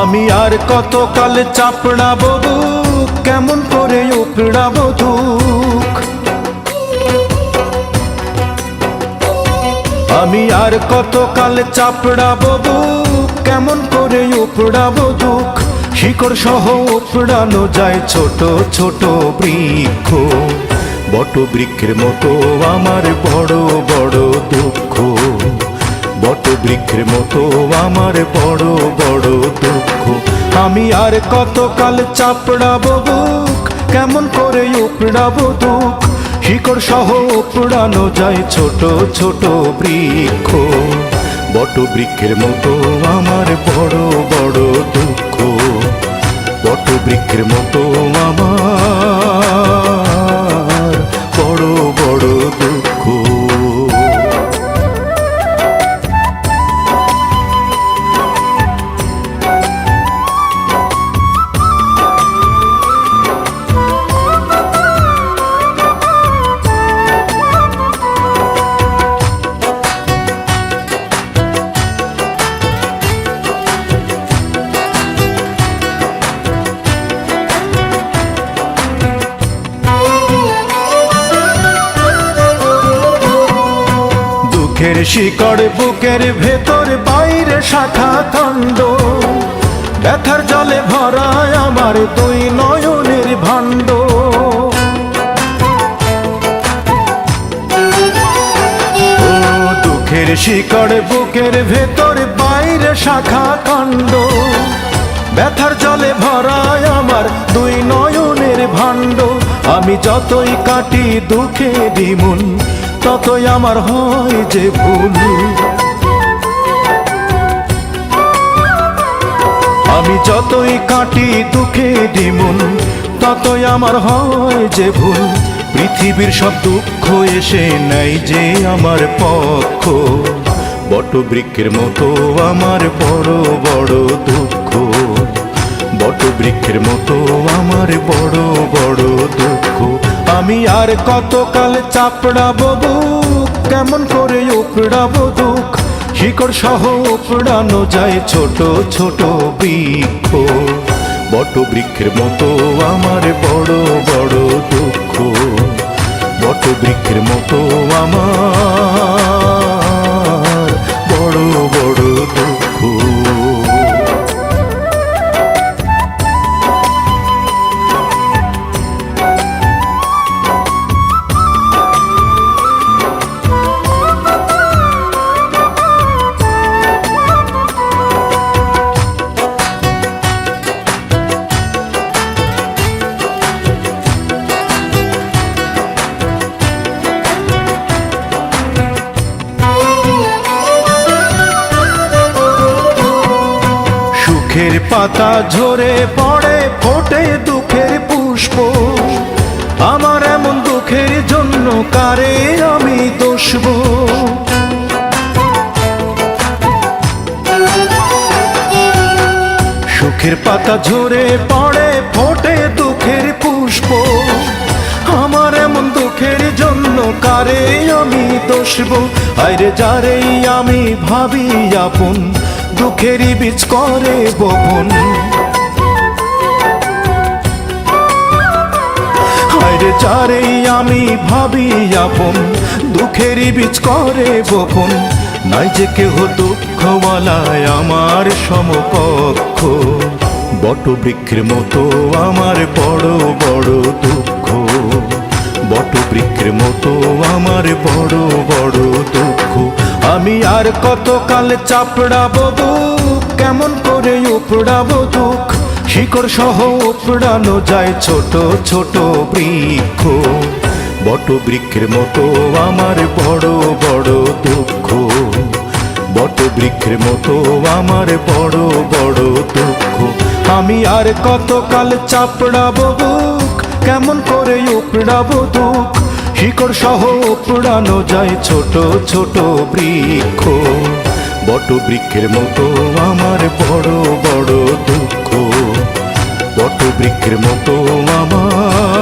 আর কত কাল চাপড়াবো বুক কেমন করে উপড়াবো দুঃখ? আমি আর কত কাল চাপড়াবো বুক কেমন করে উপড়াবো দুঃখ? শিকড় সহ উপড়ানো যায় ছোট ছোট বৃক্ষ। বট বৃক্ষের মতো আমার বড় বড় দুঃখ। বট বৃক্ষের মতো আমার বড় বড় দুঃখ। আমি আর কত কাল চাপড়াবো বুক, কেমন করে উপড়াবো দুঃখ? শিকড় সহ উপড়ানো যায় ছোট ছোট বৃক্ষ। বট বৃক্ষের মতো আমার বড় বড় দুঃখ। বট বৃক্ষের মতো আমার দুঃখের শিকড়, বুকের ভেতর বাইরে শাখা খণ্ড। ব্যথার জলে ভরায় আমার দুই নয়নের ভাণ্ড। দুঃখের শিকড়, বুকের ভেতর বাইরে শাখা খণ্ড। ব্যথার জলে ভরায় আমার দুই নয়নের ভাণ্ড। আমি যতই কাটি দুঃখে দিমুন ততই আমার হয় যে ভুল। আমি যতই কাটি দুঃখে দিমুন ততই আমার হয় যে ভুল। পৃথিবীর সব দুঃখ এসে নাই যে আমার পক্ষ। বট বৃক্ষের মতো আমার বড় বড় দুঃখ। বৃক্ষের মতো আমার বড় বড় দুঃখ। আমি আর কত কাল চাপড়াবো বুক? কেমন করে উপড়াবো দুঃখ? শিকড় সহ উপড়ানো যায় ছোট ছোট বৃক্ষ। বট বৃক্ষের মতো আমার বড় বড় দুঃখ। বট বৃক্ষের মতো আমার সুখের পাতা ঝরে পড়ে, ফোটে দুঃখের পুষ্প। আমার এমন দুঃখের জন্য কারে আমি দোষব সুখের পাতা ঝরে পড়ে, ফোটে দুঃখের পুষ্প। আমার এমন দুঃখের জন্য কারে আমি দোষব আরে যারেই আমি ভাবি আপন। দুঃখেরই বীজ করে বপন। আরে যারেই আমি ভাবি আপন, দুঃখেরই বীজ করে বপন। নাই যে কেহ দুঃখওয়ালায় আমার সমকক্ষ বট বৃক্ষের মতো আমার বড় বড় দুঃখ। বট বৃক্ষের মতো আমার বড় বড় দুঃখ। আমি আর কত কাল চাপড়াবো বুক কেমন করে উপড়াবো দুঃখ? শিকড় সহ উপড়ানো যায় ছোট ছোট বৃক্ষ। বট বৃক্ষের মতো আমার বড় বড় দুঃখ। বট বৃক্ষের মতো আমার বড় বড় দুঃখ। আমি আর কতকাল চাপড়াবো বুক কেমন করে উপড়াবো দুঃখ? শিকড় সহ পুরানো যায় ছোট ছোট বৃক্ষ। বট বৃক্ষের মতো আমার বড় বড় দুঃখ। বট বৃক্ষের মতো আমার